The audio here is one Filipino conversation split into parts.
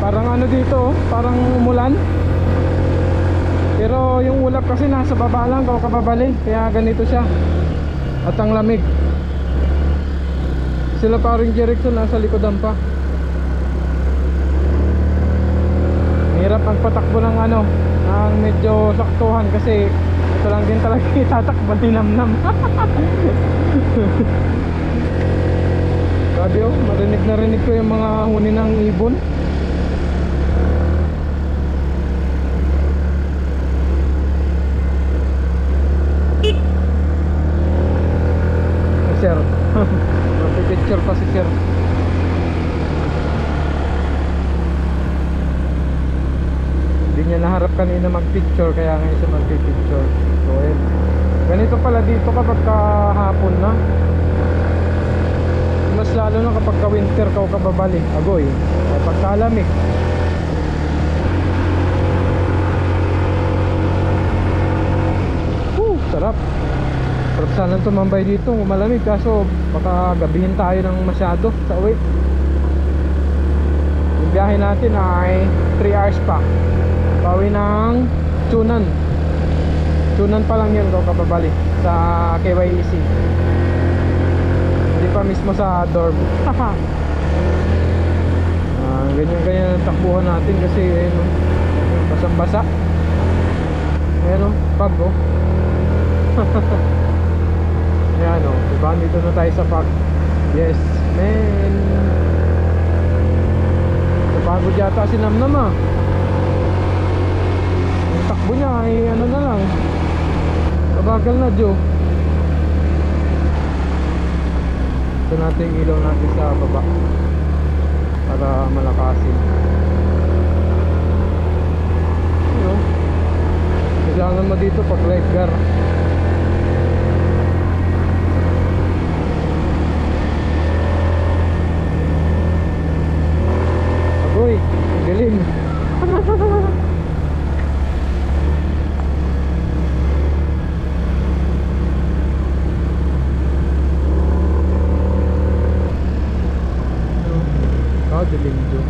Parang ano dito, oh, parang umulan. Pero yung ulap kasi nasa baba lang, kababali. Kaya ganito siya. At ang lamig. Sila paring Jericho nasa likodan pa. Hirap magpatakbo ng ano, ng medyo saktuhan kasi ito lang din talaga itatakbo dinamnam. Sabi oh, marinig na rinig ko yung mga huni ng ibon. Si Sir. Magpipicture pa si Sir. Hindi niya naharap mag-picture kaya ngayon siya mag-picture. So, ayun. Ganito pala dito kapag kahapon na. Mas lalo na kapag ka-winter ka o kababali. Agoy. Kapag kalamig. Woo, sarap. Sarap sana tumambay dito. Malamig kaso baka gabihin tayo ng masyado sa uwi. Yung biyahe natin ay 3 hours pa. Bawi ng Tunan. Tunan pa lang yun kung kababali sa KYEC. Hindi pa mismo sa dorm. Ah, ganyan-ganyan ang takbuhan natin kasi ayun, oh, basang-basa. Ayan oh, pag oh. Ayan oh, diba? Dito na tayo sa pag. Yes, man. Napagod yata si Namnam ah. Yung takbo niya ay ano na lang. Kabagal na Joe. Ito natin yung ilaw natin sa baba. Para malakasin. Kailangan mo dito pag lifeguard. Agoy, ang dilim. Ah, dilim dyan.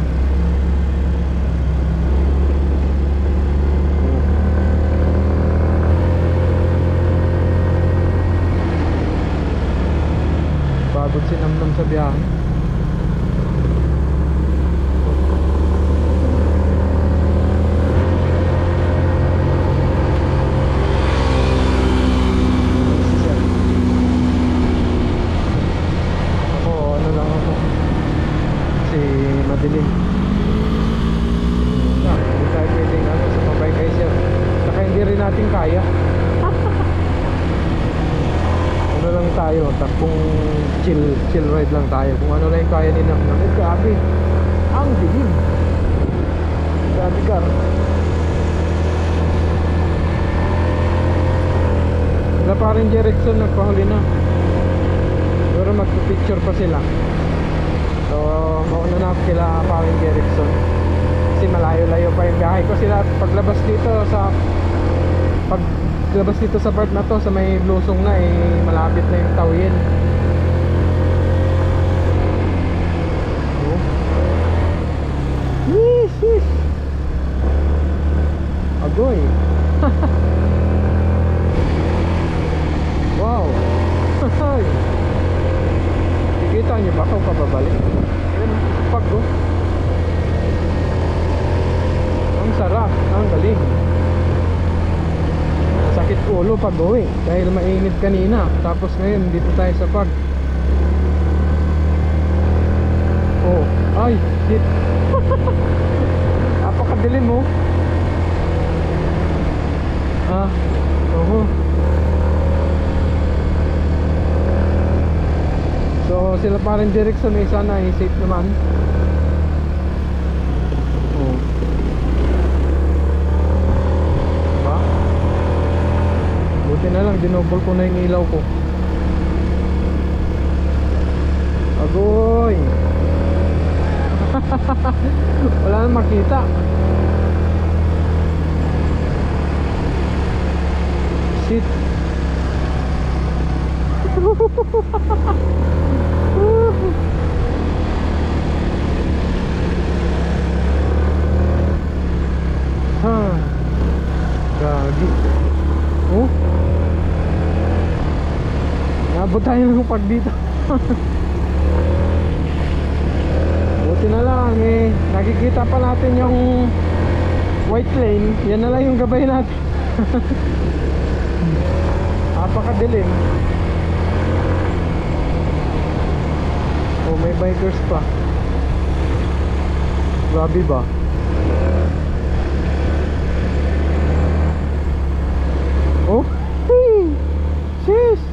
Pagod si Namnam sa biyahe. Ano madilim. Na, hindi tayo pwedeng ano, sumabay kay sir. Saka hindi rin natin kaya. ano lang tayo, takbong chill, chill ride lang tayo. Kung ano lang yung kaya ni Nam Nam. Grabe. Ang dilim. Grabe ka. Wala pa rin Jerickson, nagpahuli na. Siguro magpipicture pa sila. So, mauna na ako kila Pawin Jerickson. Kasi malayo-layo pa yung biyahe ko sila paglabas dito sa paglabas dito sa part na to sa may lusong na eh malapit na yung tawin. Oh. Yes. Agoy. wow. Kikita niyo ba kung pababalik? Ayun, pag oh. Ang sarap, ang galing. Sakit ulo pag uwi dahil mainit kanina. Tapos ngayon dito tayo sa pag. Oh, ay, shit. Apakadilim mo. Ah, oho. So sila parang Jerickson eh sana ay safe naman. Oh. Diba? Buti na lang dinobol ko na yung ilaw ko. Agoy. wala nang makita. Shit. Huh. Gagi. Oh. Nabot tayo ng pag dito Buti na lang eh. Nakikita pa natin yung white lane. Yan na lang yung gabay natin. Napakadilim. Oh, may bikers pa. Grabe ba? Oh, hey! Sis!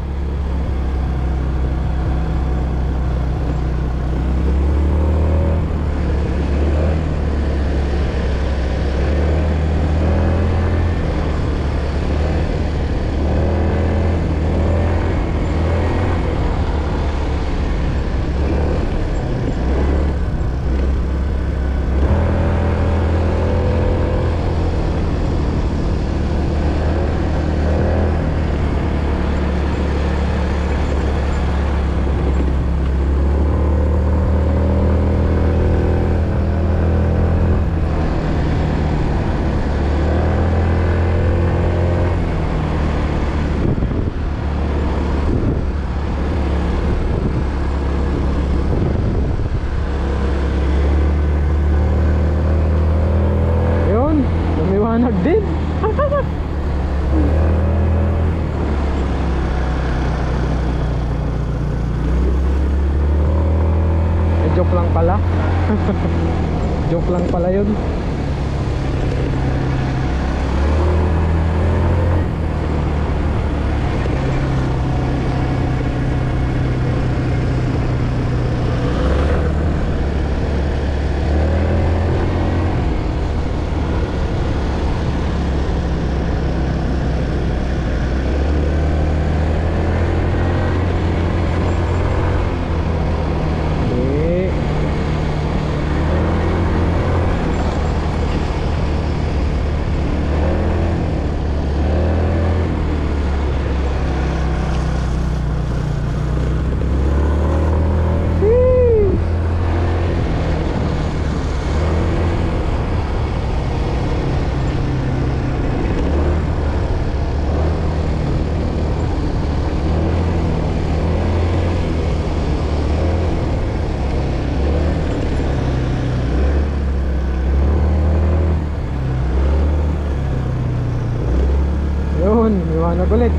Yun, lumiwanag din. Eh, joke lang pala. Joke lang pala yun. Eh, Sheesh. Yun, umiwanag ulit.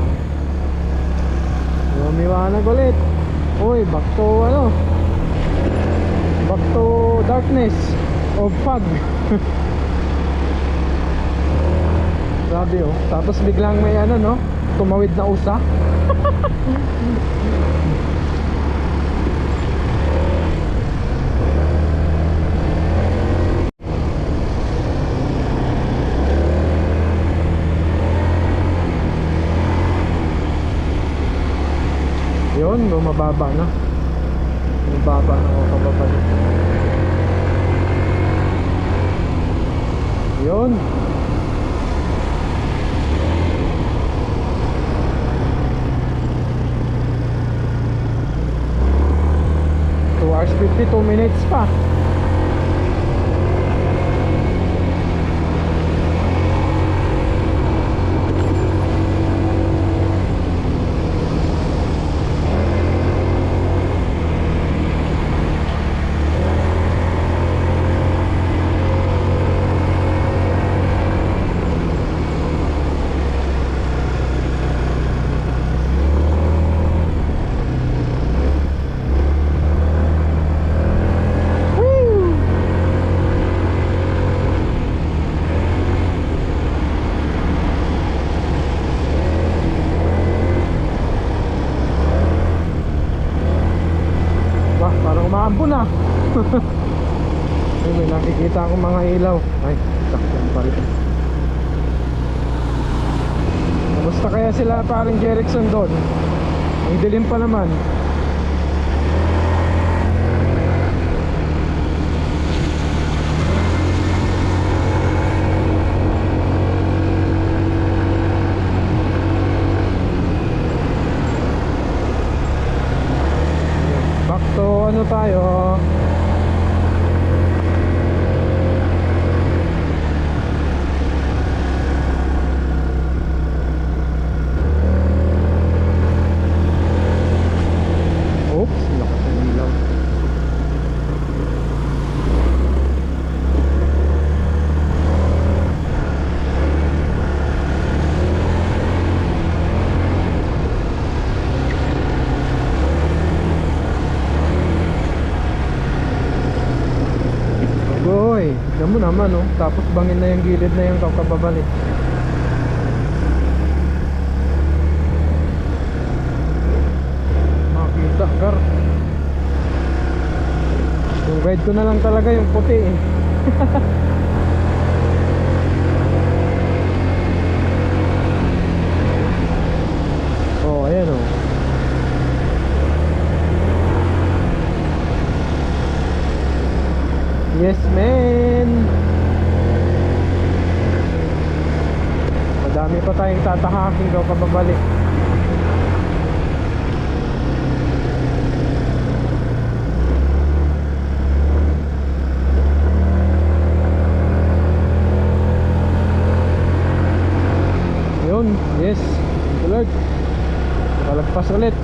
Umiwanag ulit. Uy, back to ano? Back to darkness of fog. Grabe oh. Tapos biglang may ano no? Tumawid na usa. Yun, bumababa na. Bumababa na ako kababa Yun. Hours 52 minutes pa. Woo! Wah, parang umaambo na. Ay, may nakikita akong mga ilaw. Ay, sakyan pa rin. Kamusta parang Jerickson doon? Ang dilim pa naman. Back to ano tayo? Yan mo naman oh. Tapos bangin na yung gilid na yung kakababalik. Makita kar. Yung guide ko na lang talaga yung puti eh. oh, ayan oh. Yes, man. Madami pa tayong tatahakin daw kababalik. Yun, yes. Lord. Palagpas ulit.